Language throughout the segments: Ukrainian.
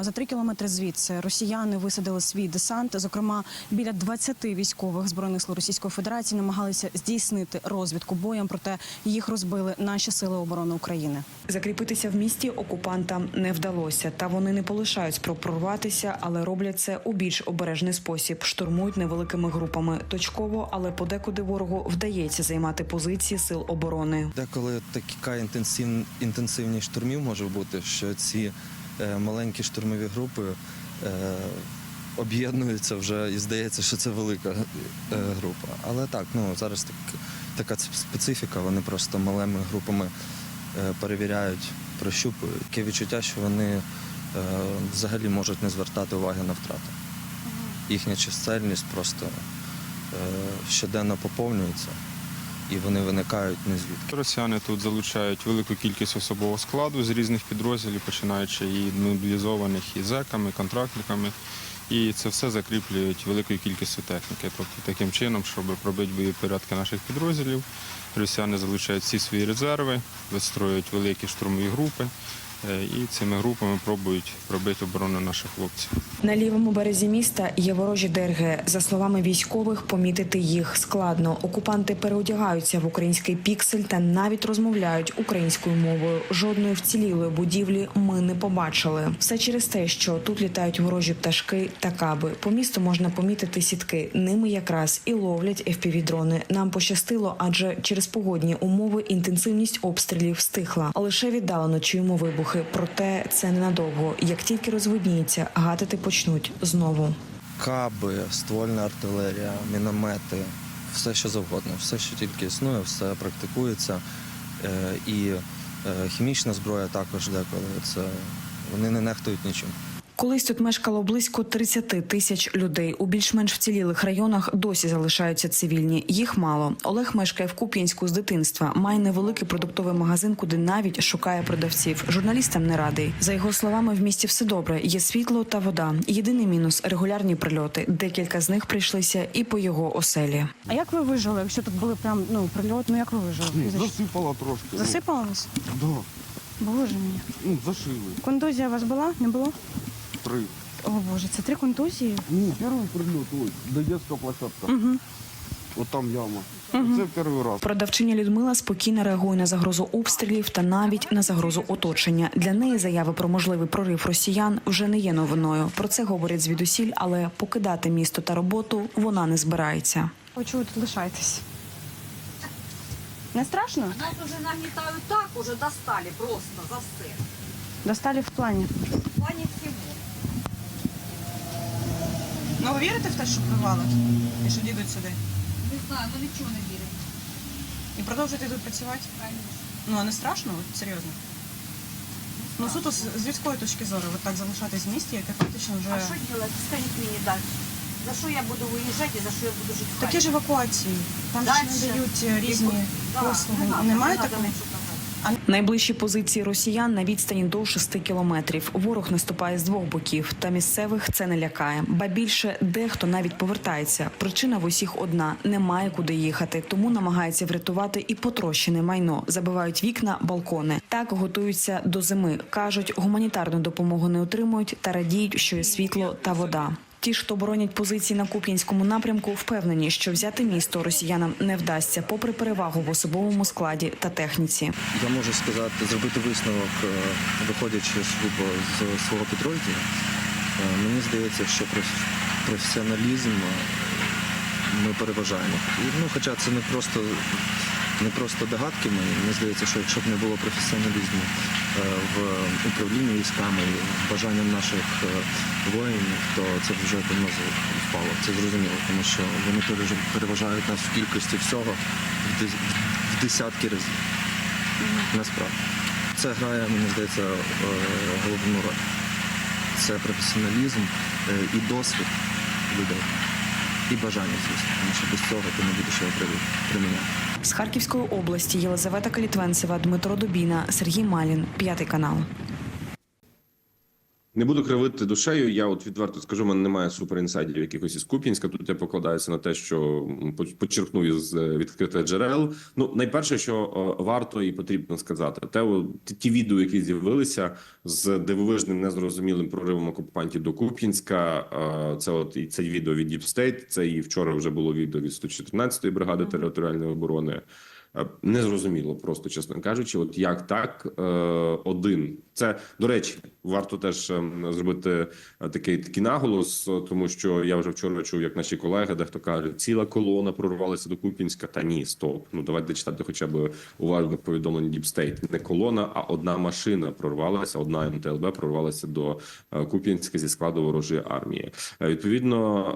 За три кілометри звідси росіяни висадили свій десант. Зокрема, біля 20 військових збройних сил Російської Федерації намагалися здійснити розвідку боєм, проте їх розбили наші сили оборони України. Закріпитися в місті окупантам не вдалося, та вони не полишають спроб прорватися, але роблять це у більш обережний спосіб. Штурмують невеликими групами. Точково, але подекуди ворогу вдається займати позиції сил оборони. Деколи така інтенсив, інтенсивність штурмів може бути, що ці маленькі штурмові групи е, об'єднуються вже і здається, що це велика е, група. Але так, ну зараз так, така специфіка, вони просто малими групами е, перевіряють, прощупують. Таке відчуття, що вони е, взагалі можуть не звертати уваги на втрати. Їхня чисельність просто е, щоденно поповнюється і вони виникають не звідки. Росіяни тут залучають велику кількість особового складу з різних підрозділів, починаючи і мобілізованих, і зеками, і контрактниками. І це все закріплюють великою кількістю техніки. Тобто таким чином, щоб пробити бойові порядки наших підрозділів, росіяни залучають всі свої резерви, вистроюють великі штурмові групи і цими групами пробують пробити оборону наших хлопців. На лівому березі міста є ворожі ДРГ. За словами військових, помітити їх складно. Окупанти переодягаються в український піксель та навіть розмовляють українською мовою. Жодної вцілілої будівлі ми не побачили. Все через те, що тут літають ворожі пташки та каби. По місту можна помітити сітки. Ними якраз і ловлять FPV-дрони. Нам пощастило, адже через погодні умови інтенсивність обстрілів стихла. Лише віддалено чуємо вибухи. Проте це ненадовго. Як тільки розвидніється, гатити почнуть знову. Каби, ствольна артилерія, міномети, все що завгодно, все, що тільки існує, все практикується. Е, І е, хімічна зброя також деколи. Це вони не нехтують нічим. Колись тут мешкало близько 30 тисяч людей. У більш-менш вцілілих районах досі залишаються цивільні. Їх мало. Олег мешкає в Куп'янську з дитинства. Має невеликий продуктовий магазин, куди навіть шукає продавців. Журналістам не радий. За його словами, в місті все добре. Є світло та вода. Єдиний мінус регулярні прильоти. Декілька з них прийшлися і по його оселі. А як ви вижили, якщо тут були прям ну прильот? Ну як ви вижили? Ні, засипало трошки. Засипало вас? Да. Боже мій. Ну, зашили. Контузія у вас була? Не було? Три. О Боже, це три контузії. Ні, перший прильот, ой, де детська площадка. Угу. От там яма. Це перший раз. Продавчиня Людмила спокійно реагує на загрозу обстрілів та навіть на загрозу оточення. Для неї заяви про можливий прорив росіян вже не є новиною. Про це говорять звідусіль, але покидати місто та роботу вона не збирається. Хочу тут лишайтесь. Не страшно? Нас уже нагнетают так, уже достали просто за все. Достали в плані. Ну ви вірите в те, що провали? І що дідуть сюди? Не знаю, ну нічого не вірить. І продовжуєте тут працювати? Ну а не страшно? От, серйозно? Ну суто з, з людської точки зору, от так залишатись в місті, яке фактично вже. А що делать? Скажіть мені далі. За що я буду виїжджати і за що я буду жити в Такі ж евакуації. Там ж Дальше. надають е, різні Да, послуги. не надо, Немає не надо такого? Найближчі позиції росіян на відстані до 6 кілометрів. Ворог наступає з двох боків, та місцевих це не лякає. Ба більше дехто навіть повертається. Причина в усіх одна: немає куди їхати, тому намагається врятувати і потрощене майно. Забивають вікна, балкони. Так готуються до зими. кажуть, гуманітарну допомогу не отримують та радіють, що є світло та вода. Ті, хто боронять позиції на Куп'янському напрямку, впевнені, що взяти місто росіянам не вдасться, попри перевагу в особовому складі та техніці. Я можу сказати, зробити висновок, е, виходячи сугубо з свого підрозділу. Е, Мені здається, що проф- професіоналізм е, ми переважаємо. Ну, хоча це не просто, не просто догадки мої. Мені здається, що якщо б не було професіоналізму е, в управлінні військами, і бажанням наших е, воїнів, то це б вже давно впало. Це зрозуміло, тому що вони переважають нас в кількості всього в десятки разів. Насправді. Це грає, мені здається, е, головну роль. Це професіоналізм е, і досвід людей. І бажання, звісно, тому що без цього ти не будеш його приміняти. З Харківської області Єлизавета Калітвенцева, Дмитро Дубіна, Сергій Малін, п'ятий канал. Не буду кривити душею. Я от відверто скажу, в мене немає суперінсайдів якихось із Куп'янська. Тут я покладаюся на те, що м, поч- із е, відкритих джерел. Ну, найперше, що е, варто і потрібно сказати, те ті- відео, які з'явилися з дивовижним незрозумілим проривом окупантів до Куп'янська. е, Це от і це відео від State, Це і вчора вже було відео від 114-ї бригади територіальної оборони. Е, Незрозуміло, просто чесно кажучи, от як так е, один. Це до речі, варто теж ем, зробити е, такий такий наголос, тому що я вже вчора чув, як наші колеги, дехто каже, ціла колона прорвалася до Купінська. Та ні, стоп. Ну давайте читати хоча б уважно повідомлення State. Не колона, а одна машина прорвалася. Одна МТЛБ прорвалася до Куп'янська зі складу ворожої армії. Відповідно,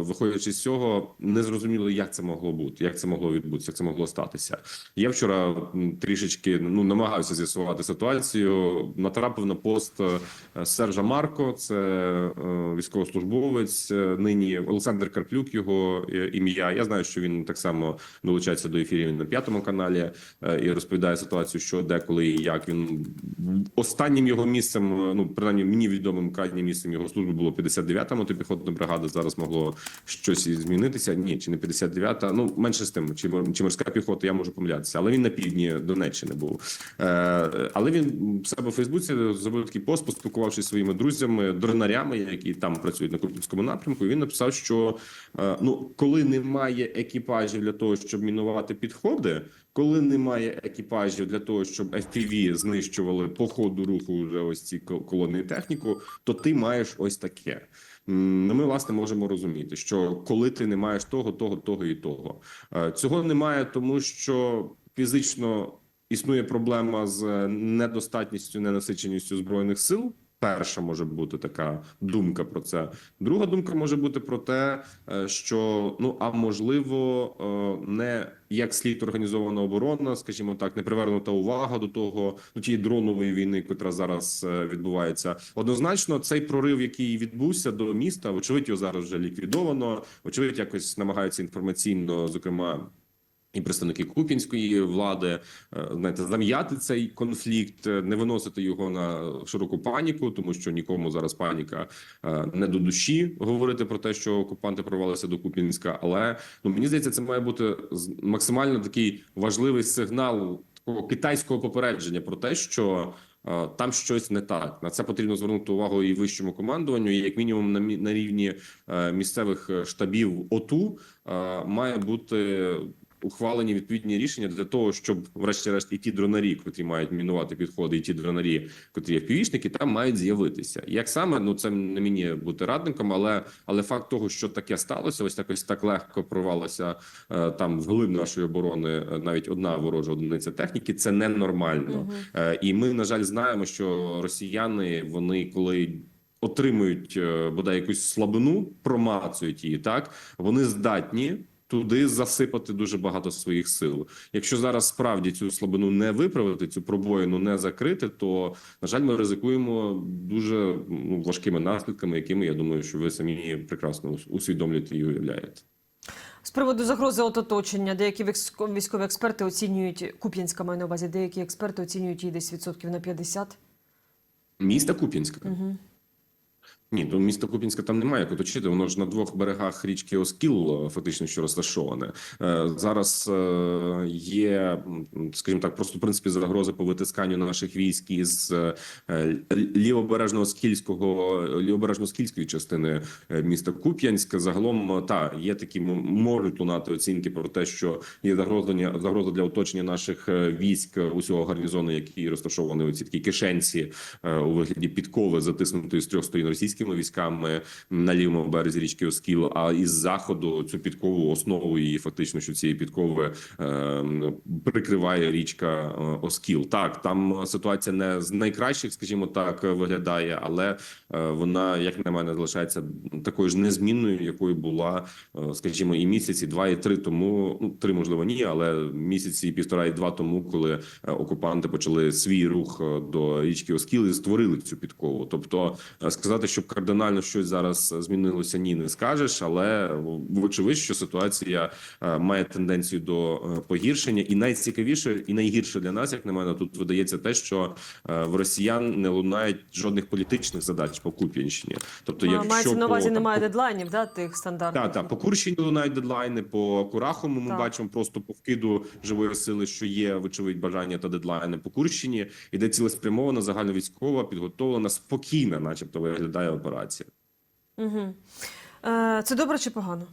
е, виходячи з цього, не зрозуміло, як це могло бути, як це могло відбутися, як це могло статися. Я вчора трішечки ну намагався з'ясувати ситуацію. Натрапив на пост е, Сержа Марко, це е, військовослужбовець. е, Нині Олександр Карплюк, його ім'я. Я знаю, що він так само долучається до ефірів на п'ятому каналі і розповідає ситуацію, що де, коли і як він останнім його місцем, ну принаймні мені відомим крайнім місцем його служби було 59-та мотопіхотна бригада. Зараз могло щось змінитися. Ні, чи не 59-та, Ну менше з тим, чи чи морська піхота, я можу помилятися, але він на півдні Донеччини був. Е, але він в себе у Фейсбуці зробив такий пост, поспілкувавшись своїми друзями, дронарями, які там працюють на Купінському напрямку. Він написав, що е, ну коли немає екіпажів для того, щоб мінувати підходи. Коли немає екіпажів для того, щоб FPV знищували по ходу руху вже ось ці колони техніку, то ти маєш ось таке. Ми власне можемо розуміти, що коли ти не маєш того, того, того і того, Е, цього немає, тому що фізично існує проблема з недостатністю, ненасиченістю збройних сил. Перша може бути така думка про це. Друга думка може бути про те, е, що ну а можливо, е, не як слід організована оборона, скажімо так, не привернута увага до того до тієї дронової війни, яка зараз е, відбувається. Однозначно, цей прорив, який відбувся до міста, вочевидь, його зараз вже ліквідовано. Вочевидь, якось намагаються інформаційно, зокрема. І представники купінської влади е, знаєте, зам'яти цей конфлікт, е, не виносити його на широку паніку, тому що нікому зараз паніка е, не до душі говорити про те, що окупанти прорвалися до Купінська. Але ну мені здається, це має бути максимально такий важливий сигнал такого китайського попередження про те, що там щось не так. На це потрібно звернути увагу і вищому командуванню, і як мінімум на на рівні місцевих штабів ОТУ має бути ухвалені відповідні рішення для того, щоб, врешті-решт, і ті дронарі, котрі мають мінувати підходи, і ті дронарі, котрі впівішники, там мають з'явитися. Як саме ну це не мені бути радником, але але факт того, що таке сталося, ось якось так легко прорвалося е, там вглиб нашої оборони е, навіть одна ворожа одиниця техніки. Це ненормально. Е, і ми, на жаль, знаємо, що росіяни вони коли. Отримують бодай якусь слабину, промацують її так. Вони здатні туди засипати дуже багато своїх сил. Якщо зараз справді цю слабину не виправити, цю пробоїну не закрити, то на жаль, ми ризикуємо дуже ну, важкими наслідками, якими я думаю, що ви самі прекрасно усвідомлюєте і уявляєте. З приводу загрози ототочення, деякі військові експерти оцінюють Куп'янська маю на увазі, деякі експерти оцінюють її десь відсотків на 50. Міста Куп'янська. Угу. Ні, то місто Купінська там немає як оточити. Воно ж на двох берегах річки Оскіл, е, фактично, що розташоване. Е, Зараз е, є, скажімо так, просто в принципі загрози по витисканню наших військ із лівобережного скільського лівобережно-скільської частини е, міста Куп'янськ. Загалом та є такі можуть лунати оцінки про те, що є загрозлення загроза для оточення наших військ усього гарнізону, які розташовані у ці такі кишенці у вигляді підкови, затиснутої з трьох сторін російськими військами на лівому березі річки Оскіл. А із заходу цю підкову основу її фактично, що цієї підкови е, прикриває річка е, Оскіл. Так, там ситуація не з найкращих, скажімо так, виглядає, але е, вона, як на мене, залишається такою ж незмінною, якою була, е, скажімо, і місяці, два і три тому. Ну три можливо ні, але місяці півтора і два тому, коли окупанти почали свій рух до річки Оскіл і створили цю підкову. Тобто сказати, що кардинально щось зараз змінилося, ні, не скажеш, але вочевидь, що ситуація е, має тенденцію до е, погіршення, і найцікавіше і найгірше для нас, як на мене, тут видається те, що е, в росіян не лунають жодних політичних задач по Куп'янщині. Тобто, А, якщо Мається на увазі по, немає дедлайнів, да, тих стандартних? так, так, по Курщині лунають дедлайни, по Курахому ми Так. бачимо просто по вкиду живої сили, що є, вочевидь, бажання та дедлайни. По Курщині іде цілеспрямована, загальновійськова, підготовлена, спокійна, начебто, виглядає операція. Угу. Це добре чи погано?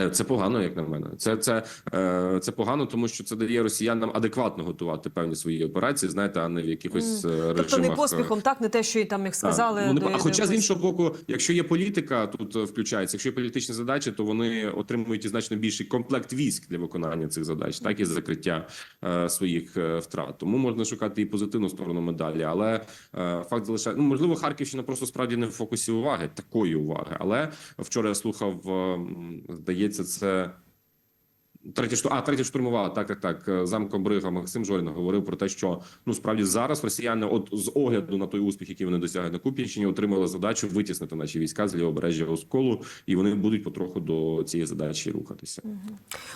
Е, Це погано, як на мене. Це, це, е, це погано, тому що це дає росіянам адекватно готувати певні свої операції, знаєте, а не в якихось е, режимах. Тобто не е, поспіхом, так, не те, що і там, як сказали. Так. Ну, не- до- а хоча з іншого боку, якщо є політика, тут включається, якщо є політичні задачі, то вони отримують і значно більший комплект військ для виконання цих задач, так і закриття е, своїх втрат. Тому можна шукати і позитивну сторону медалі. Але е, факт залишає ну можливо, Харківщина просто справді не в фокусі уваги, такої уваги. Але вчора я слухав, е, м, здається, це. Третя шту... а, третя штурмова, так, так, так. е, Замком Брига Максим Жорін говорив про те, що ну справді зараз росіяни, от з огляду на той успіх, який вони досягли на Куп'янщині, отримали задачу витіснити наші війська з лівобережжя Осколу, і вони будуть потроху до цієї задачі рухатися.